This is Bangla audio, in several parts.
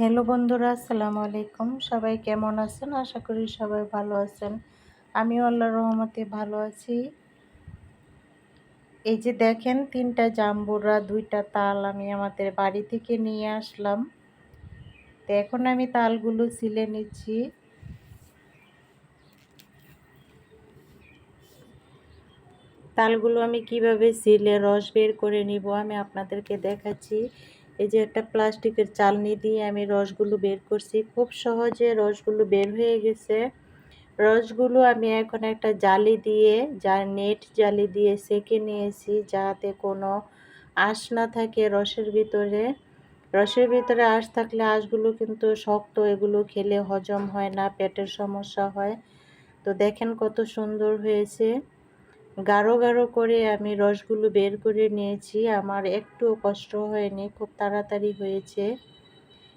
হ্যালো বন্ধুরা, আসসালামু আলাইকুম। সবাই কেমন আছেন? আশা করি সবাই ভালো আছেন। আমিও আল্লাহর রহমতে ভালো আছি। এই যে দেখেন, তিনটা জাম্বুরা, দুইটা তাল আমি আমাদের বাড়ি থেকে নিয়ে আসলাম। তো এখন আমি তালগুলো সিলে নিচ্ছি। তালগুলো আমি কীভাবে সিলে রস বের করে নিব আমি আপনাদেরকে দেখাচ্ছি। এই যে একটা প্লাস্টিকের চালনি দিয়ে আমি রসগুলো বের করছি। খুব সহজে রসগুলো বের হয়ে গেছে। রসগুলো আমি এখন একটা জালি দিয়ে যার নেট জালি দিয়ে সেকে নিয়েছি যাতে কোনো আঁশ না থাকে রসের ভিতরে। রসের ভিতরে আঁশ থাকলে আঁশগুলো কিন্তু শক্ত, এগুলো খেলে হজম হয় না, পেটের সমস্যা হয়। তো দেখেন কত সুন্দর হয়েছে। গাঢ় গাঢ় করে আমি রসগুলো বের করে নিয়েছি। আমার একটুও কষ্ট হয়নি, খুব তাড়াতাড়ি হয়েছে।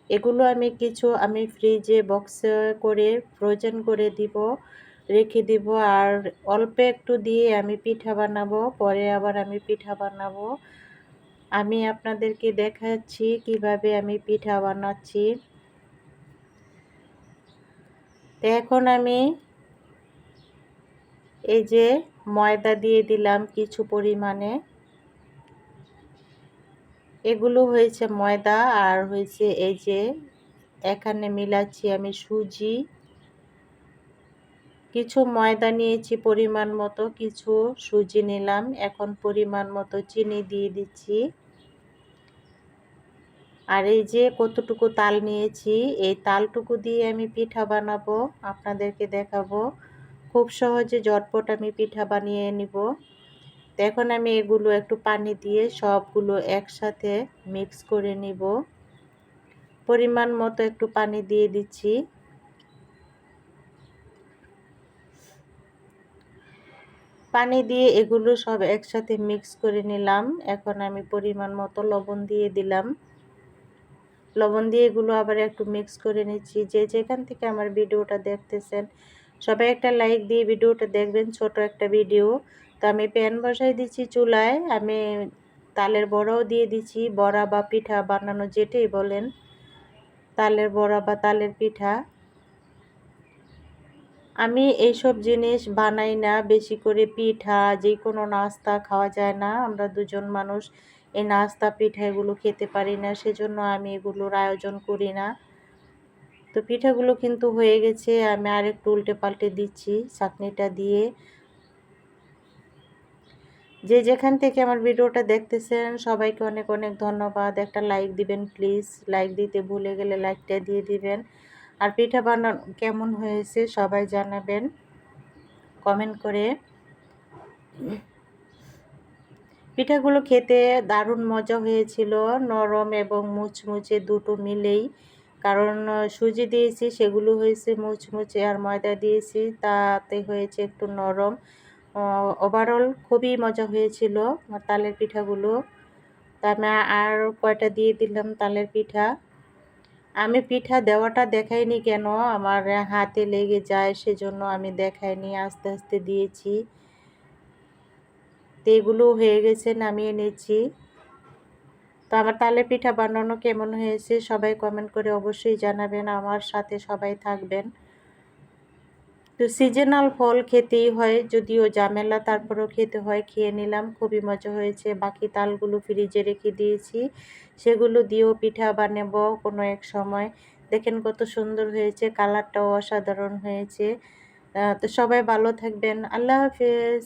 এগুলো আমি কিছু আমি ফ্রিজে বক্সে করে ফ্রোজেন করে দিব, রেখে দিব আর অল্প একটু দিয়ে আমি পিঠা বানাবো, পরে আবার আমি পিঠা বানাবো। আমি আপনাদেরকে দেখাচ্ছি কীভাবে আমি পিঠা বানাচ্ছি। এখন আমি এই যে ময়দা দিয়ে দিলাম কিছু পরিমাণে। এগুলো হয়েছে ময়দা আর হয়েছে এই যে এখানে মিলাচ্ছি আমি সুজি। কিছু ময়দা নিয়েছি পরিমাণ মতো, কিছু সুজি নিলাম, এখন পরিমাণ মতো চিনি দিয়ে দিচ্ছি। আর এই যে কতটুকু তাল নিয়েছি, এই তালটুকু দিয়ে আমি পিঠা বানাবো, আপনাদেরকে দেখাবো। খুব সহজে ঝটপট আমি পিঠা বানিয়ে নিব। এখন আমি এগুলো একটু পানি দিয়ে সবগুলো একসাথে মিক্স করে নিব। পরিমাণ মতো একটু পানি দিয়ে দিচ্ছি। পানি দিয়ে এগুলো সব একসাথে মিক্স করে নিলাম। এখন আমি পরিমাণ মতো লবণ দিয়ে দিলাম। লবণ দিয়ে এগুলো আবার একটু মিক্স করে নিচ্ছি। যে যেখান থেকে আমার ভিডিওটা দেখতেছেন সবাই একটা লাইক দিয়ে ভিডিওটা দেখবেন, ছোট একটা ভিডিও তো আমি প্যান বসাই দিচ্ছি চুলায়, আমি তালের বড়াও দিয়ে দিচ্ছি বড়া বা পিঠা বানানো যেটাই বলেন, তালের বড়া বা তালের পিঠা। আমি এইসব জিনিস বানাই না, বেশি করে পিঠা যে কোনো নাস্তা খাওয়া যায় না। আমরা দুজন মানুষ এই নাস্তা, পিঠা এগুলো খেতে পারি না, সেজন্য আমি এগুলোর আয়োজন করি না। তো পিঠাগুলো কিন্তু হয়ে গেছে, আমি আর একটু উল্টে পাল্টে দিচ্ছি চাটনিটা দিয়ে। যে যেখান থেকে আমার ভিডিওটা দেখতেছেন, সবাইকে অনেক অনেক ধন্যবাদ। একটা লাইক দিবেন, প্লিজ। লাইক দিতে ভুলে গেলে লাইকটা দিয়ে দিবেন। আর পিঠা বানানো কেমন হয়েছে সবাই জানাবেন কমেন্ট করে। পিঠাগুলো খেতে দারুণ মজা হয়েছিল, নরম এবং মুচমুচে দুটো মিলেই। কারণ সুজি দিয়েছি, সেগুলো হয়েছে মুচমুচে আর ময়দা দিয়েছি, তাতে হয়েছে একটু নরম। ওভারঅল খুবই মজা হয়েছিল তালের পিঠাগুলো। তা আমি আর কয়টা দিয়ে দিলাম তালের পিঠা। আমি পিঠা দেওয়াটা দেখাইনি কেন, আমার হাতে লেগে যায় সেজন্য আমি দেখাইনি, আস্তে আস্তে দিয়েছি। তো এগুলো হয়ে গেছে, নামিয়ে নিচ্ছি তো আমার তালে পিঠা বানানো কেমন হয়েছে সবাই কমেন্ট করে অবশ্যই জানাবেন, আমার সাথে সবাই থাকবেন। তো সিজনাল ফল খেতেই হয়, যদিও ঝামেলা, তারপরেও খেতে হয়, খেয়ে নিলাম, খুবই মজা হয়েছে। বাকি তালগুলো ফ্রিজে রেখে দিয়েছি, সেগুলো দিয়েও পিঠা বানাবো কোনো এক সময়। দেখেন কত সুন্দর হয়েছে কালারটাও অসাধারণ হয়েছে। তো সবাই ভালো থাকবেন, আল্লাহ হাফেজ।